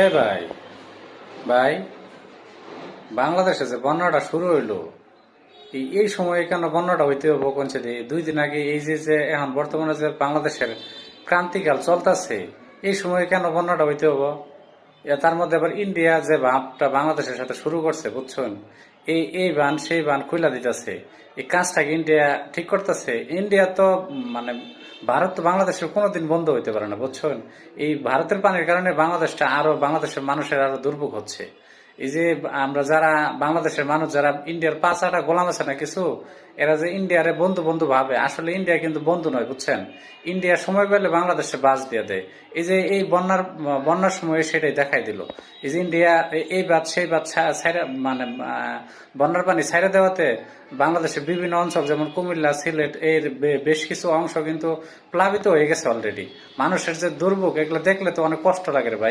এ ভাই ভাই, বাংলাদেশে যে বন্যাটা শুরু হইল, এই সময় কেন বন্যাটা হইতে হব কোনছে দুই দিন আগে এই যে যে এখন বর্তমানে যে বাংলাদেশের ক্রান্তিকাল চলতেছে, এই সময় কেন বন্যাটা হইতে হব তার মধ্যে আবার ইন্ডিয়া যে ভাবটা বাংলাদেশের সাথে শুরু করছে, বুঝছেন? এই এই বান সেই বান খুইলা দিতেছে। এই কাজটাকে ইন্ডিয়া ঠিক করতেছে। ইন্ডিয়া তো মানে ভারত তো বাংলাদেশের কোনোদিন বন্ধ হইতে পারে না, বুঝছেন? এই ভারতের পানির কারণে বাংলাদেশটা আরও, বাংলাদেশের মানুষের আরও দুর্ভোগ হচ্ছে। এই যে আমরা যারা বাংলাদেশের মানুষ, যারা ইন্ডিয়ার পাঁচ আটা গোলাম আছে না কিছু, এরা যে ইন্ডিয়ারে বন্ধু বন্ধু ভাবে, আসলে ইন্ডিয়া কিন্তু বন্ধু নয়, বুঝছেন? ইন্ডিয়া সময় পেলে বাংলাদেশে বাস দিয়ে দেয়। এই যে এই বন্যার বন্যার সময় সেটাই দেখাই দিল। এই যে ইন্ডিয়া এই বাদ সেই বাদ মানে বন্যার পানি ছাইরা দেওয়াতে বাংলাদেশের বিভিন্ন অঞ্চল, যেমন কুমিল্লা, সিলেট, এর বেশ কিছু অংশ কিন্তু প্লাবিত হয়ে গেছে অলরেডি মানুষের যে দুর্ভোগ, এগুলো দেখলে তো অনেক কষ্ট লাগে ভাই।